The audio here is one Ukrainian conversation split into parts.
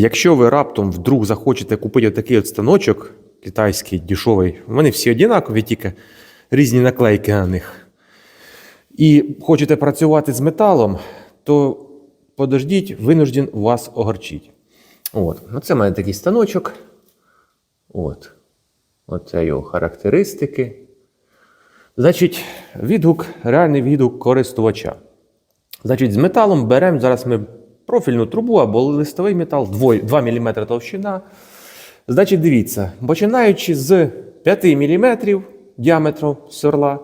Якщо ви раптом вдруг захочете купити такий от станочок китайський, дешевий, вони всі однакові, тільки різні наклейки на них. І хочете працювати з металом, то подождіть, винужден вас огорчить. От. Ну, це в мене такий станочок. От. Оце його характеристики. Значить, відгук, реальний відгук користувача. Значить, з металом беремо зараз ми профільну трубу або листовий метал 2, 2 мм товщина. Значить, дивіться, починаючи з 5 мм діаметру сверла,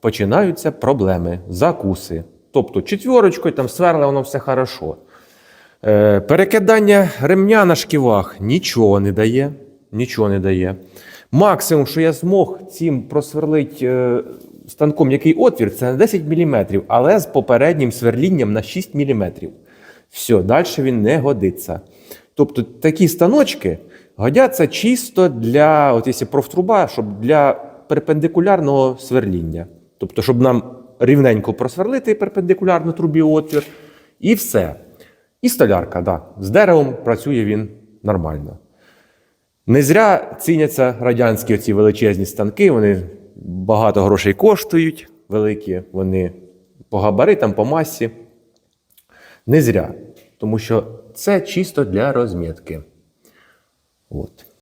починаються проблеми, закуси. Тобто четверочкою там сверла воно все хорошо. Е, перекидання ремня на шківах нічого не дає. Нічого не дає. Максимум, що я змог цим просверлити е, станком який отвір, це на 10 мм, але з попереднім сверлінням на 6 мм. Все, далі він не годиться. Тобто такі станочки годяться чисто для, от якщо профтруба, щоб для перпендикулярного сверління. Тобто, щоб нам рівненько просверлити перпендикулярно трубі отвір, і все. І столярка, да. З деревом працює він нормально. Не зря ціняться радянські оці величезні станки, вони багато грошей коштують, великі, вони по габаритам, по масі. Не зря, тому що це чисто для розмітки. От.